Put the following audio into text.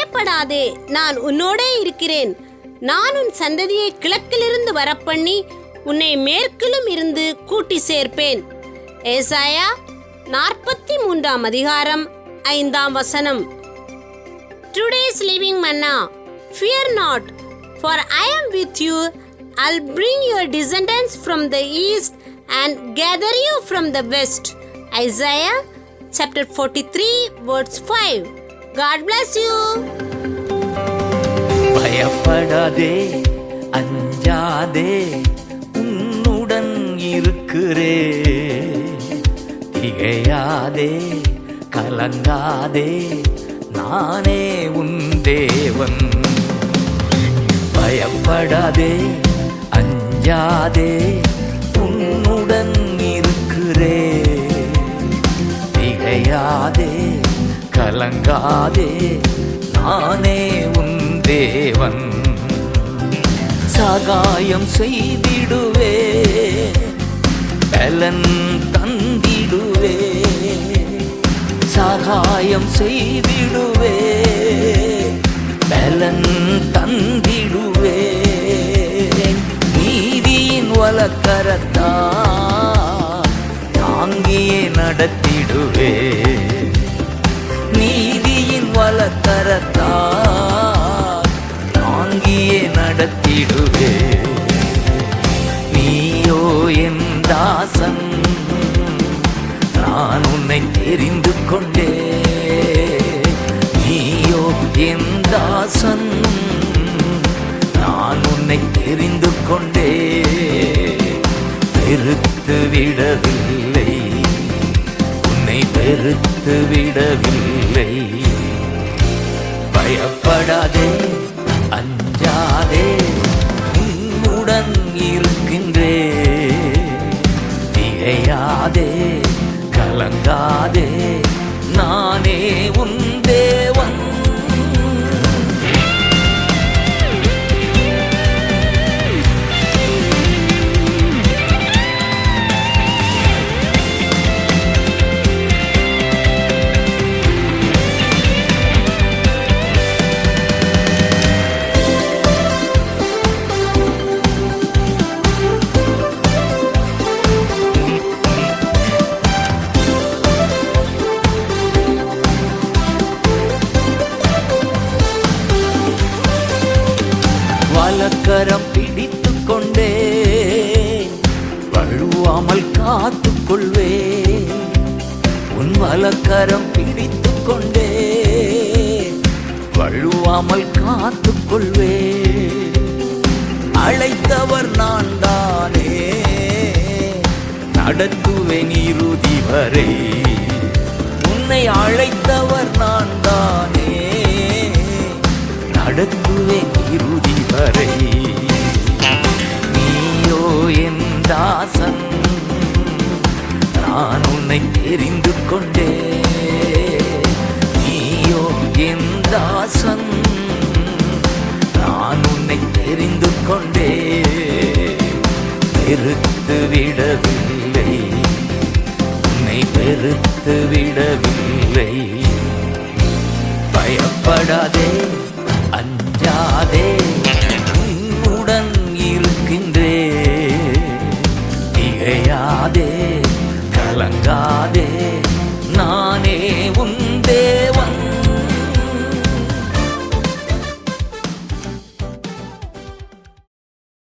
பயப்படாதே. நான் உன்னோடே இருக்கிறேன். நான் உன் சந்ததியை கிழக்கிலிருந்து வரப்பண்ணி உன்னை மேற்கிலும் இருந்து கூட்டி சேர்ப்பேன். ஏசாயா நாற்பத்தி மூன்றாம் அதிகாரம் ஐந்தாம் வசனம். Today's living manna fear not for I am with you I'll bring your descendants from the east and gather you from the west Isaiah chapter chapter 43 verse 5 God bless you பயப்படாதே அஞ்சாதே உன்னுடன் இருக்கிறே. திகையாதே கலங்காதே நானே உன் தேவன். பயப்படாதே அஞ்சாதே உன்னுடன் இருக்கிறே. திகையாதே கலங்காதே நானே உன் தேவன். சகாயம் செய்திடுவே பலன் தந்திடுவே. சகாயம் செய்திடுவே பலன் தந்திடுவே. நீதியின் வழக்கரத்தா தாங்கியே நடத்திடுவே. நீதியின் வளக்கரத்தார் தாங்கியே நடத்திடுவே. நீயோ என் தாசன் நான் உன்னை தெரிந்து கொண்டே. நீயோ என் தாசன் நான் உன்னை தெரிந்து கொண்டே. வெறுத்து விடவில்லை. உன்னை வெறுத்து விடவில்லை. பயப்படாதே அஞ்சாதே உன்னுடன் இருக்கின்றே. திகையாதே கலங்காதே நானே வலக்கரம் பிடித்து கொண்டே வழுவாமல் காத்து கொள்வே உன் வலக்கரம் பிடித்து கொண்டே வழுவாமல் காத்து கொள்வே அழைத்தவர் நான் தானே நடத்துவேன் இறுதி வரை. உன்னை அழைத்தவர் நான் தானே நடத்துவேன் இறுதி வரை. நீயோ என் தாசன் நான் உன்னை தெரிந்து கொண்டே. நீயோ என் தாசன் நான் உன்னை தெரிந்து கொண்டே. பெருத்து விடவில்லை உன்னை பெருத்து விடவில்லை. பயப்படாதே.